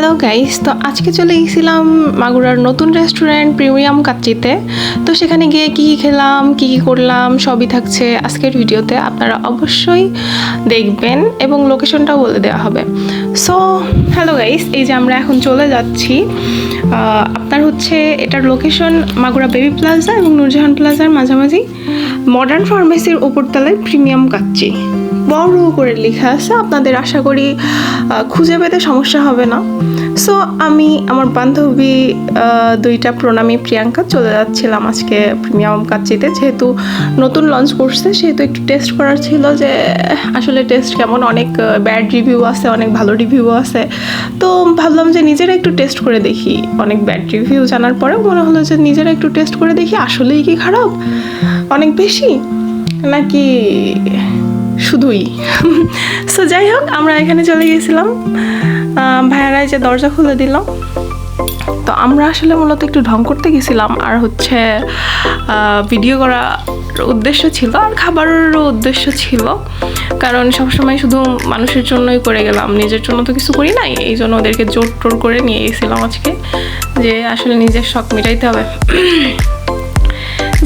Hello guys তো আজকে চলে গেছিলাম মাগুরার নতুন রেস্টুরেন্ট প্রিমিয়াম কাচ্চিতে। তো সেখানে গিয়ে কী কী খেলাম, কী কী করলাম, সবই থাকছে আজকের ভিডিওতে। আপনারা অবশ্যই দেখবেন এবং লোকেশনটাও বলে দেওয়া হবে। সো হ্যালো গাইস এই যে আমরা এখন চলে যাচ্ছি। আপনার হচ্ছে এটার লোকেশন মাগুরা বেবি প্লাজা এবং নূরজাহান প্লাজার মাঝামাঝি মডার্ন ফার্মেসির উপরতলায় প্রিমিয়াম কাচ্চি। বড় করে লেখা আছে আপনাদের আশা করি খুঁজে পেতে সমস্যা হবে না। সো আমি আমার বান্ধবী দুইটা প্রণামী প্রিয়াঙ্কা চলে যাচ্ছিলাম আজকে প্রিমিয়াম কাচ্চিতে যেহেতু নতুন লঞ্চ করছে, সেহেতু একটু টেস্ট করার ছিল যে, আসলে টেস্ট কেমন? অনেক ব্যাড রিভিউ আছে, অনেক ভালো রিভিউ আছে। তো ভাবলাম যে নিজেরা একটু টেস্ট করে দেখি। অনেক ব্যাড রিভিউ জানার পরেও মনে হলো যে নিজেরা একটু টেস্ট করে দেখি, আসলেই কি খারাপ? অনেক বেশি? নাকি শুধুই। সো যাই হোক আমরা এখানে চলে গেছিলাম। ভাইয়ারা যে দরজা খুলে দিল। তো আমরা আসলে মূলত একটু ঢং করতে গেছিলাম আর হচ্ছে ভিডিও করার উদ্দেশ্য ছিল আর খাবারেরও উদ্দেশ্য ছিল। কারণ সবসময় শুধু মানুষের জন্যই করে গেলাম, নিজের জন্য তো কিছু করি নাই। এই জন্য ওদেরকে জোর টোর করে নিয়ে গেছিলাম আজকে, যে আসলে নিজের শখ মেটাইতে হবে।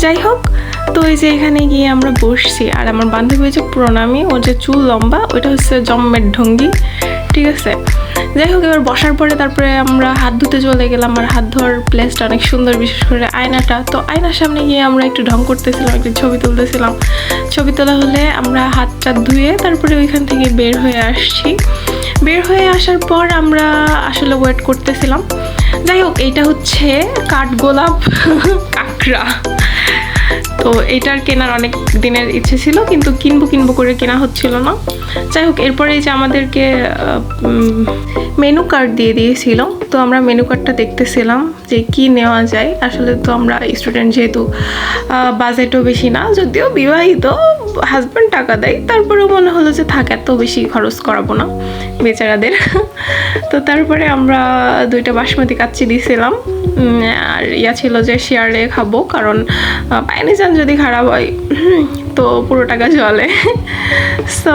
যাই হোক, তো এই যে এখানে গিয়ে আমরা বসছি, আর আমার বান্ধবী হয়েছে প্রণামী, ওর যে চুল লম্বা, ওইটা হচ্ছে জম্মের ঢঙ্গি, ঠিক আছে? যাই হোক, এবার বসার পরে তারপরে আমরা হাত ধুতে চলে গেলাম, আর হাত ধোয়ার প্লেসটা অনেক সুন্দর, বিশেষ করে আয়নাটা। তো আয়নার সামনে গিয়ে আমরা একটু ঢং করতেছিলাম, একটু ছবি তুলতেছিলাম। ছবি তোলা হলে আমরা হাতটা ধুয়ে তারপরে ওইখান থেকে বের হয়ে আসছি। বের হয়ে আসার পর আমরা আসলে ওয়েট করতেছিলাম। যাই হোক, এইটা হচ্ছে কাঠগোলাপ কাঁকড়া। তো এটার কেনার অনেক দিনের ইচ্ছে ছিল, কিন্তু কিনবো কিনবো করে কেনা হচ্ছিল না। যাই হোক, এরপরে যে আমাদেরকে মেনু কার্ড দিয়ে দিয়েছিল, তো আমরা মেনু কার্ডটা দেখতেছিলাম যে কি নেওয়া যায়। আসলে তো আমরা স্টুডেন্ট যেহেতু বাজেটও বেশি না, যদিও বিবাহিত হাজব্যান্ড টাকা দেয়, তারপরেও মনে হলো যে থাক, এত বেশি খরচ করাবো না বেচারাদের। তো তারপরে আমরা দুইটা বাসমতি কাচ্চি দিয়েছিলাম আর ইয়া ছিল যে শেয়ারে খাব, কারণ পায়নি যান যদি খারাপ হয়, তো পুরো টাকা জলে। সো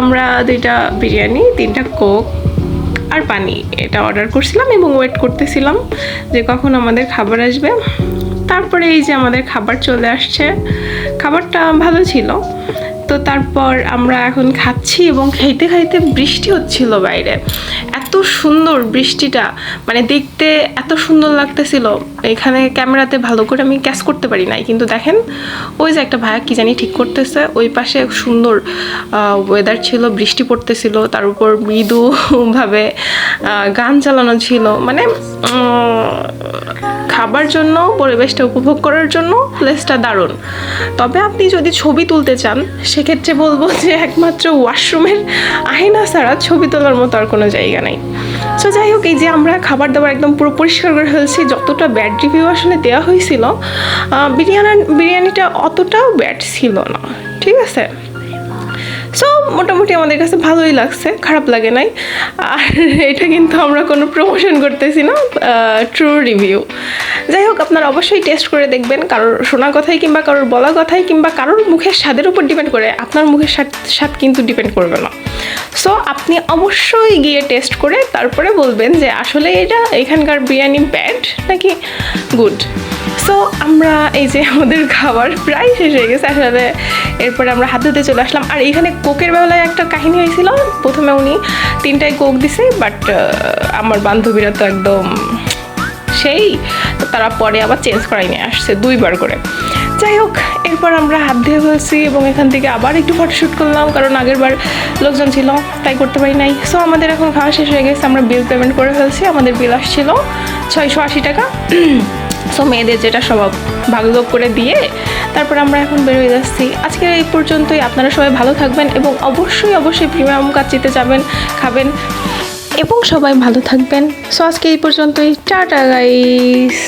আমরা দুইটা বিরিয়ানি, তিনটা কোক আর পানি এটা অর্ডার করছিলাম এবং ওয়েট করতেছিলাম যে কখন আমাদের খাবার আসবে। তারপরে এই যে আমাদের খাবার চলে আসছে খাবারটা ভালো ছিল। তো তারপর আমরা এখন খাচ্ছি এবং খাইতে খাইতে বৃষ্টি হচ্ছিল বাইরে। এত সুন্দর বৃষ্টিটা মানে দেখতে এত সুন্দর লাগতেছিল। এখানে ক্যামেরাতে ভালো করে আমি ক্যাচ করতে পারি নাই। কিন্তু দেখেন, ওই যে একটা ভাইয়া কি জানি ঠিক করতেছে, ওই পাশে সুন্দর ওয়েদার ছিল, বৃষ্টি পড়তেছিল, তার উপর মৃদুভাবে গান চালানো ছিল। মানে খাবার জন্য পরিবেশটা উপভোগ করার জন্য প্লেসটা দারুণ। তবে আপনি যদি ছবি তুলতে চান, সেক্ষেত্রে বলব যে একমাত্র ওয়াশরুমের আয়না ছাড়া ছবি তোলার মতো আর কোনো জায়গা নাই। সো যাই হোক, এই যে আমরা খাবার দাবার একদম পুরো পরিষ্কার করে ফেলছি, যতটা ব্যাড রিভিউ আসলে দেওয়া হয়েছিল বিরিয়ানি বিরিয়ানিটা অতটাও ব্যাড ছিল না। ঠিক আছে? সো মোটামুটি আমাদের কাছে ভালোই লাগছে, খারাপ লাগে নাই। আর এটা কিন্তু আমরা কোনো প্রমোশন করতেছি না ট্রু রিভিউ যাই হোক, আপনারা অবশ্যই টেস্ট করে দেখবেন, কারোর শোনা কথাই কিংবা কারোর বলা কথাই কিংবা কারোর মুখের স্বাদের উপর ডিপেন্ড করে, আপনার মুখের স্বাদ স্বাদ কিন্তু ডিপেন্ড করবে না। সো আপনি অবশ্যই গিয়ে টেস্ট করে তারপরে বলবেন যে আসলে এটা এখানকার বিরিয়ানি ব্যাড নাকি গুড সো আমরা এই যে আমাদের খাবার প্রায় শেষ হয়ে গেছে, আসলে এরপরে আমরা হাত ধুতে চলে আসলাম। আর এখানে কোকের বেলায় একটা কাহিনী হয়েছিল, প্রথমে উনি তিনটায় কোক দিছে বাট আমার বান্ধবীরা তো একদম সেই, তো তারা পরে আবার চেঞ্জ করাই নিয়ে আসছে দুইবার করে। যাই হোক, এরপর আমরা হাত ধুয়ে ফেলছি এবং এখান থেকে আবার একটু ফটোশ্যুট করলাম, কারণ আগের বার লোকজন ছিল, তাই করতে পারি নাই। সো আমাদের এখন খাওয়া শেষ হয়ে গেছে, আমরা বিল পেমেন্ট করে ফেলছি, আমাদের বিল আসছিল ছয়শো আশি টাকা। সো মেয়েদের যেটা স্বভাব ভাগলোক করে দিয়ে তারপর আমরা এখন বেরোয় যাচ্ছি। আজকে এই পর্যন্তই। আপনারা সবাই ভালো থাকবেন এবং অবশ্যই অবশ্যই প্রিমিয়াম কাচিতে যাবেন, খাবেন এবং সবাই ভালো থাকবেন। সো আজকে এই পর্যন্তই। Tata guys